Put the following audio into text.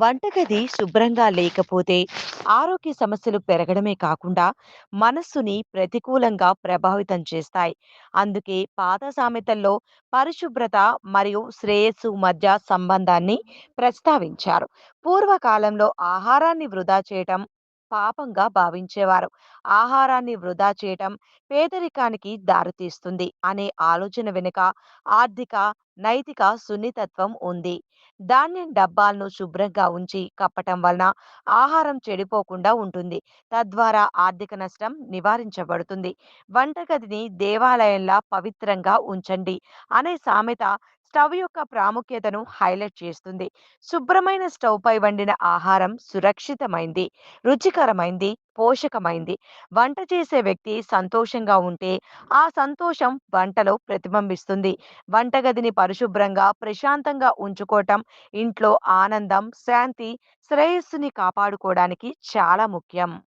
వంటగది శుభ్రంగా లేకపోతే ఆరోగ్య సమస్యలు పెరగడమే కాకుండా మనస్సుని ప్రతికూలంగా ప్రభావితం చేస్తాయి. అందుకే పాత సామెతల్లో పరిశుభ్రత మరియు శ్రేయస్సు మధ్య సంబంధాన్ని ప్రస్తావించారు. పూర్వకాలంలో ఆహారాన్ని వృధా చేయటం పాపంగా భావించేవారు. ఆహారాన్ని వృధా చేయటం పేదరికానికి దారితీస్తుంది అనే ఆలోచన వెనుక ఆర్థిక, నైతిక సున్నితత్వం ఉంది. ధాన్యం డబ్బాలను శుభ్రంగా ఉంచి కప్పటం వలన ఆహారం చెడిపోకుండా ఉంటుంది. తద్వారా ఆర్థిక నష్టం నివారించబడుతుంది. వంటగదిని దేవాలయంలా పవిత్రంగా ఉంచండి అనే సామెత స్టవ్ యొక్క ప్రాముఖ్యతను హైలైట్ చేస్తుంది. శుభ్రమైన స్టవ్‌పై వండిన ఆహారం సురక్షితమైంది, రుచికరమైంది, పోషకమైంది. వంట చేసే వ్యక్తి సంతోషంగా ఉంటే ఆ సంతోషం వంటలో ప్రతిబింబిస్తుంది. వంటగదిని పరిశుభ్రంగా, ప్రశాంతంగా ఉంచుకోవటం ఇంట్లో ఆనందం, శాంతి, శ్రేయస్సుని కాపాడుకోవడానికి చాలా ముఖ్యం.